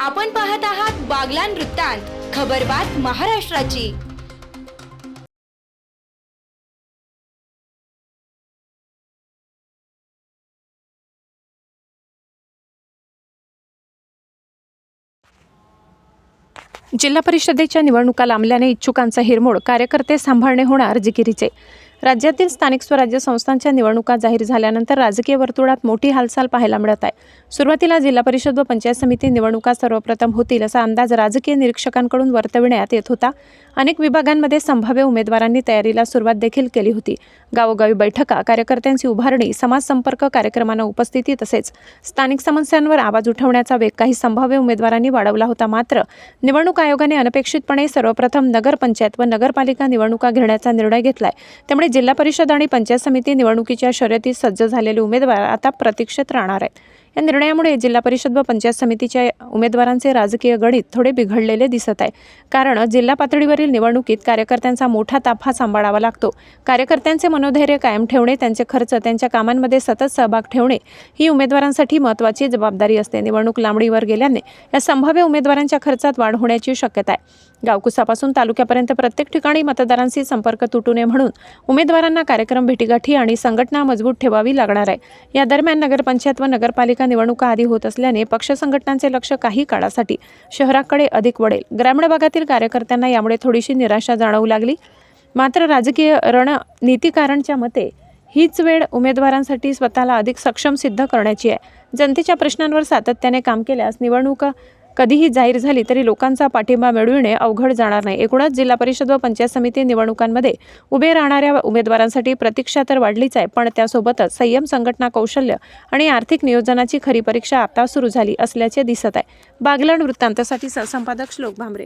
आपण पाहत आहात बागलान वृत्तांत खबरबात महाराष्ट्राची. जिल्हा परिषदेच्या निवडणुका लांबल्याने इच्छुकांचा हिरमोड कार्यकर्ते सांभाळणे होणार जिकिरीचे. राज्यातील स्थानिक स्वराज्य संस्थांच्या निवडणुका जाहीर झाल्यानंतर राजकीय वर्तुळात मोठी हालचाल पाहायला मिळत आहे. सुरुवातीला जिल्हा परिषद व पंचायत समिती निवडणुका सर्वप्रथम होतील असा अंदाज राजकीय निरीक्षकांकडून वर्तविण्यात येत होता. अनेक विभागांमध्ये संभाव्य उमेदवारांनी तयारीला सुरुवात देखील केली होती. गावोगावी बैठका कार्यकर्त्यांची उभारणी समाजसंपर्क कार्यक्रमांना उपस्थिती तसेच स्थानिक समस्यांवर आवाज उठवण्याचा वेग काही संभाव्य उमेदवारांनी वाढवला होता मात्र निवडणूक आयोगाने अनपेक्षितपणे सर्वप्रथम नगरपंचायत व नगरपालिका निवडणुका घेण्याचा निर्णय घेतलाय. त्यामुळे जिल्हा परिषद आणि पंचायत समिती निवडणुकीच्या शर्यतीत सज्ज झालेले उमेदवार आता प्रतीक्षेत राहणार आहेत. या निर्णयामुळे जिल्हा परिषद व पंचायत समितीच्या उमेदवारांचे राजकीय गणित थोडे बिघडलेले दिसत आहे. कारण जिल्हा पातळीवरील निवडणुकीत कार्यकर्त्यांचा मोठा ताफा सांभाळावा लागतो. कार्यकर्त्यांचे मनोधैर्य कायम ठेवणे त्यांचे खर्च त्यांच्या कामांमध्ये सतत सहभाग ठेवणे ही उमेदवारांसाठी महत्त्वाची जबाबदारी असते. निवडणूक लांबणीवर गेल्याने या संभाव्य उमेदवारांच्या खर्चात वाढ होण्याची शक्यता आहे. गावकुसापासून तालुक्यापर्यंत प्रत्येक ठिकाणी मतदारांशी संपर्क तुटू नये म्हणून उमेदवारांना कार्यक्रम भेटीगाठी आणि संघटना मजबूत ठेवावी लागणार आहे. या दरम्यान नगरपंचायत व नगरपालिका निवडणुका आधी होत असल्याने पक्ष संघटनांचे लक्ष काही काळासाठी शहराकडे अधिक वळेल. ग्रामीण भागातील कार्यकर्त्यांना यामुळे थोडीशी निराशा जाणवू लागली. मात्र राजकीय रणनीतीकारांच्या मते हीच वेळ उमेदवारांसाठी स्वतःला अधिक सक्षम सिद्ध करण्याची आहे. जनतेच्या प्रश्नांवर सातत्याने काम केल्यास निवडणूक कधीही जाहीर झाली तरी लोकांचा पाठिंबा मिळविणे अवघड जाणार नाही. एकूणच जिल्हा परिषद व पंचायत समिती निवडणुकांमध्ये उभे राहणाऱ्या उमेदवारांसाठी प्रतीक्षा तर वाढलीच आहे पण त्यासोबतच संयम संघटना कौशल्य आणि आर्थिक नियोजनाची खरी परीक्षा आता सुरू झाली असल्याचे दिसत आहे. बागलाण वृत्तांतासाठी सहसंपादक श्लोक भांबरे